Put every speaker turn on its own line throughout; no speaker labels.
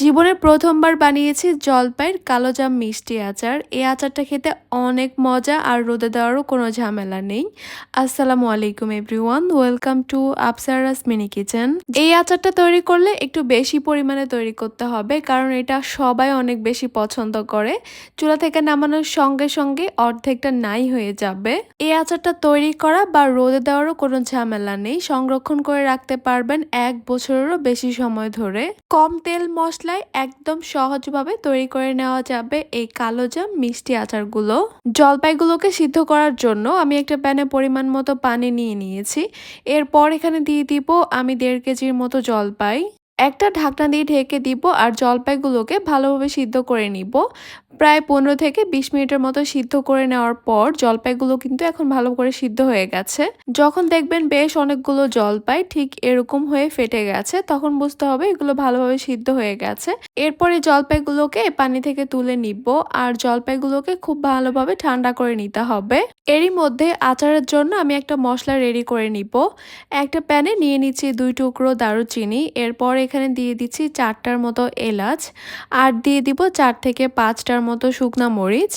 জীবনে প্রথমবার বানিয়েছি জলপাইয়ের কালোজাম মিষ্টি আচার। এই আচারটা খেতে অনেক মজা আর রোদে দেওয়ারও কোনো ঝামেলা নেই। আসসালামু আলাইকুম, everyone. Welcome to Apsara's mini kitchen. এই আচারটা তৈরি করলে একটু বেশি পরিমাণে তৈরি করতে হবে, কারণ এটা সবাই অনেক বেশি পছন্দ করে। চুলা থেকে নামানোর সঙ্গে সঙ্গে অর্ধেকটা নাই হয়ে যাবে। এই আচারটা তৈরি করা বা রোদে দেওয়ারও কোনো ঝামেলা নেই। সংরক্ষণ করে রাখতে পারবেন এক বছরেরও বেশি সময় ধরে। কম তেল মশলায় একদম সহজভাবে তৈরি করে নেওয়া যাবে এই কালো জাম মিষ্টি আচারগুলো। জলপাইগুলোকে সিদ্ধ করার জন্য আমি একটা প্যানে পরিমাণ মতো পানি নিয়ে নিয়েছি। এরপর এখানে দিয়ে দিব আমি দেড় কেজির মতো জলপাই। একটা ঢাকনা দিয়ে ঢেকে দিব আর জলপাইগুলোকে ভালোভাবে সিদ্ধ করে নিব। প্রায় পনেরো থেকে বিশ মিনিটের মতো সিদ্ধ করে নেওয়ার পর জলপাইগুলো কিন্তু এখন ভালো করে সিদ্ধ হয়ে গেছে। যখন দেখবেন বেশ অনেকগুলো জলপাই ঠিক এরকম হয়ে ফেটে গেছে, তখন বুঝতে হবে এগুলো ভালোভাবে সিদ্ধ হয়ে গেছে। এরপরে জলপাইগুলোকে পানি থেকে তুলে নিব আর জলপাইগুলোকে খুব ভালোভাবে ঠান্ডা করে নিতে হবে। এরই মধ্যে আচারের জন্য আমি একটা মশলা রেডি করে নিব। একটা প্যানে নিয়ে নিচ্ছি দুই টুকরো দারুচিনি, এরপর এখানে দিয়ে দিচ্ছি চারটার মতো এলাচ আর দিয়ে দিব চার থেকে পাঁচটার মতো শুকনা মরিচ।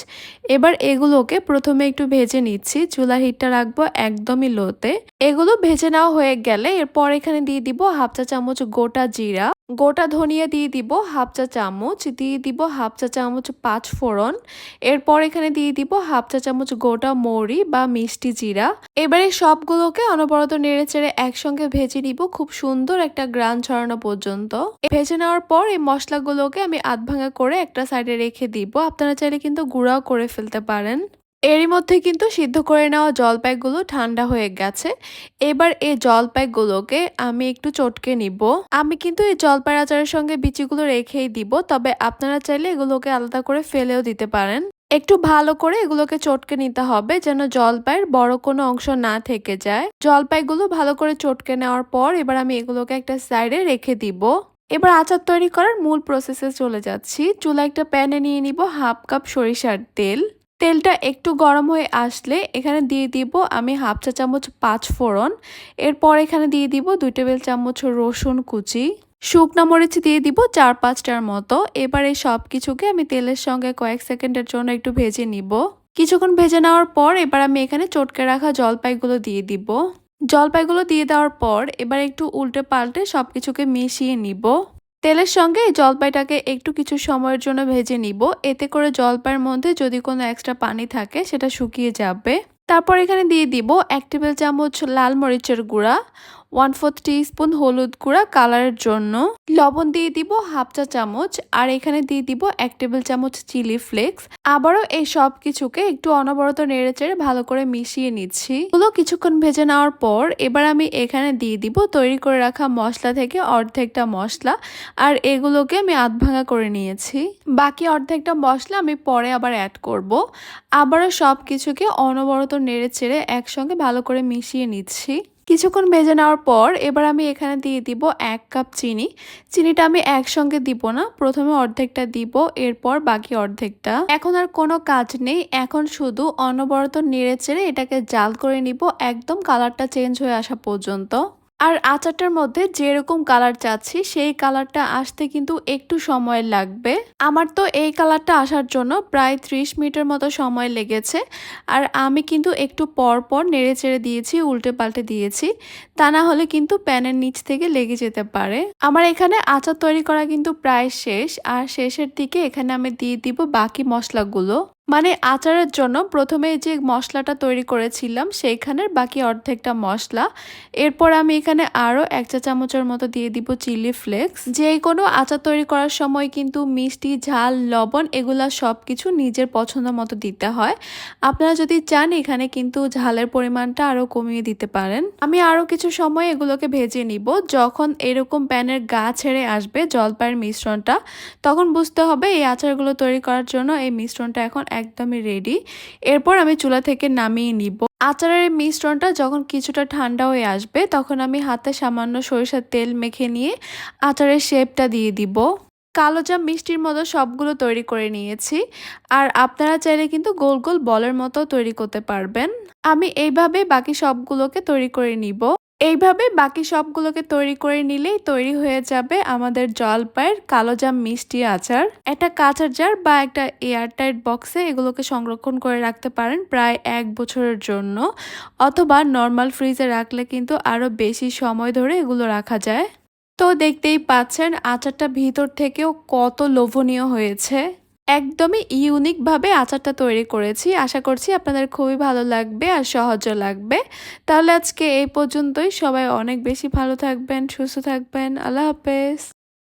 এবার এগুলোকে প্রথমে একটু ভেজে নিচ্ছি। চুলা হিটটা রাখব একদমই লোতে। এগুলো ভেজে নেওয়া হয়ে গেলে এরপর এখানে দিয়ে দিব হাফ চা চামচ গোটা জিরা। গোটা ধনিয়া দিয়ে দিব হাফ চা চামচ, দিয়ে দিব হাফ চা চামচ পাঁচ ফোড়ন, এরপর এখানে দিয়ে দিব হাফ চা চামচ গোটা মৌরি বা মিষ্টি জিরা। এবারে সবগুলোকে অনবরত নেড়ে চেড়ে একসঙ্গে ভেজে নিব খুব সুন্দর একটা গ্রান ছড়ানো পর্যন্ত। ভেজে নেওয়ার পর এই মশলাগুলোকে আমি আধ ভাঙা করে একটা সাইডে রেখে দিব। আপনারা চাইলে কিন্তু গুঁড়াও করে ফেলতে পারেন। এরই মধ্যে কিন্তু সিদ্ধ করে নেওয়া জলপাইগুলো ঠান্ডা হয়ে গেছে। এবার এই জলপাইগুলোকে আমি একটু চটকে নিব। আমি কিন্তু এই জলপাই আচারের সঙ্গে বিচিগুলো রেখেই দিব, তবে আপনারা চাইলে এগুলোকে আলাদা করে ফেলেও দিতে পারেন। একটু ভালো করে এগুলোকে চটকে নিতে হবে, যেন জলপাইয়ের বড় কোনো অংশ না থেকে যায়। জলপাইগুলো ভালো করে চটকে নেওয়ার পর এবার আমি এগুলোকে একটা সাইডে রেখে দিব। এবার আচার তৈরি করার মূল প্রসেসে চলে যাচ্ছি। চুলা একটা প্যানে নিয়ে নিব হাফ কাপ সরিষার তেল। তেলটা একটু গরম হয়ে আসলে এখানে দিয়ে দিব আমি হাফ চা চামচ পাঁচ ফোড়ন। এরপর এখানে দিয়ে দিব দুই টেবিল চামচ রসুন কুচি। শুকনো মরিচ দিয়ে দিব চার পাঁচটার মতো। এবার এই সব কিছুকে আমি তেলের সঙ্গে কয়েক সেকেন্ডের জন্য একটু ভেজে নিব। কিছুক্ষণ ভেজে নেওয়ার পর এবার আমি এখানে চটকে রাখা জলপাইগুলো দিয়ে দিব। জলপাইগুলো দিয়ে দেওয়ার পর এবার একটু উল্টে পাল্টে সব কিছুকে মিশিয়ে নিব। তেলের সঙ্গে এই জলপাইটাকে একটু কিছু সময়ের জন্য ভেজে নিব। এতে করে জলপাইয়ের মধ্যে যদি কোনো এক্সট্রা পানি থাকে, সেটা শুকিয়ে যাবে। তারপর এখানে দিয়ে দিব এক টেবিল চামচ লাল মরিচের গুঁড়া ওয়ান ফোর্থ স্পুন হলুদ গুঁড়া কালারের জন্য। লবণ দিয়ে দিব হাফ চা চামচ আর এখানে দিয়ে দিব এক টেবিল চামচ চিলি ফ্লেক্স। আবারও এই সব কিছুকে একটু অনবরত নেড়ে চেড়ে ভালো করে মিশিয়ে নিচ্ছি। এগুলো কিছুক্ষণ ভেজে নেওয়ার পর এবার আমি এখানে দিয়ে দিব তৈরি করে রাখা মশলা থেকে অর্ধেকটা মশলা আর এগুলোকে আমি আধ ভাঙা করে নিয়েছি। বাকি অর্ধেকটা মশলা আমি পরে আবার অ্যাড করব। আবারও সব কিছুকে অনবরত নেড়ে চেড়ে একসঙ্গে ভালো করে মিশিয়ে নিচ্ছি। কিছুক্ষণ ভেজে নেওয়ার পর এবার আমি এখানে দিয়ে দিব এক কাপ চিনি। চিনিটা আমি একসঙ্গে দিব না, প্রথমে অর্ধেকটা দিব, এরপর বাকি অর্ধেকটা। এখন আর কোনো কাজ নেই, এখন শুধু অনবরত নেড়ে চেড়ে এটাকে জাল করে নিব, একদম কালারটা চেঞ্জ হয়ে আসা পর্যন্ত। আর আচারটার মধ্যে যেরকম কালার চাচ্ছি, সেই কালারটা আসতে কিন্তু একটু সময় লাগবে। আমার তো এই কালারটা আসার জন্য প্রায় ত্রিশ মিনিটের মতো সময় লেগেছে। আর আমি কিন্তু একটু পর পর নেড়ে চেড়ে দিয়েছি, উল্টে পাল্টে দিয়েছি। তা না হলে কিন্তু প্যানের নিচ থেকে লেগে যেতে পারে। আমার এখানে আচার তৈরি করা কিন্তু প্রায় শেষ। আর শেষের দিকে এখানে আমি দিয়ে দিব বাকি মশলাগুলো। মানে আচারের জন্য প্রথমে যে মশলাটা তৈরি করেছিলাম, সেইখানের বাকি অর্ধেকটা মশলা। এরপর আমি এখানে আরও এক চা চামচের মতো দিয়ে দিব চিলি ফ্লেক্স। যে কোনো আচার তৈরি করার সময় কিন্তু মিষ্টি, ঝাল, লবণ এগুলা সব কিছু নিজের পছন্দ মতো দিতে হয়। আপনারা যদি চান, এখানে কিন্তু ঝালের পরিমাণটা আরও কমিয়ে দিতে পারেন। আমি আরও কিছু সময় এগুলোকে ভেজে নিব। যখন এরকম প্যানের গা ছেড়ে আসবে জলপাইয়ের মিশ্রণটা, তখন বুঝতে হবে এই আচারগুলো তৈরি করার জন্য এই মিশ্রণটা এখন একদমই রেডি এরপর আমি চুলা থেকে নামিয়ে নিব। আচারের মিশ্রণটা যখন কিছুটা ঠান্ডা হয়ে আসবে, তখন আমি হাতে সামান্য সরিষার তেল মেখে নিয়ে আচারের শেপটা দিয়ে দিব। কালো জাম মিষ্টির মতো সবগুলো তৈরি করে নিয়েছি। আর আপনারা চাইলে কিন্তু গোল গোল বলের মতো তৈরি করতে পারবেন। আমি এইভাবে বাকি সবগুলোকে তৈরি করে নিব। এইভাবে বাকি সবগুলোকে তৈরি করে নিলেই তৈরি হয়ে যাবে আমাদের জলপাইয়ের কালোজাম মিষ্টি আচার। একটা কাঁচার জার বা একটা এয়ারটাইট বক্সে এগুলোকে সংরক্ষণ করে রাখতে পারেন প্রায় এক বছরের জন্য। অথবা নর্মাল ফ্রিজে রাখলে কিন্তু আরও বেশি সময় ধরে এগুলো রাখা যায়। তো দেখতেই পাচ্ছেন আচারটা ভিতর থেকেও কত লোভনীয় হয়েছে। একদমই ইউনিকভাবে আচারটা তৈরি করেছি। আশা করছি আপনাদের খুবই ভালো লাগবে আর সহজও লাগবে। তাহলে আজকে এই পর্যন্তই। সবাই অনেক বেশি ভালো থাকবেন, সুস্থ থাকবেন। আল্লাহ হাফেজ।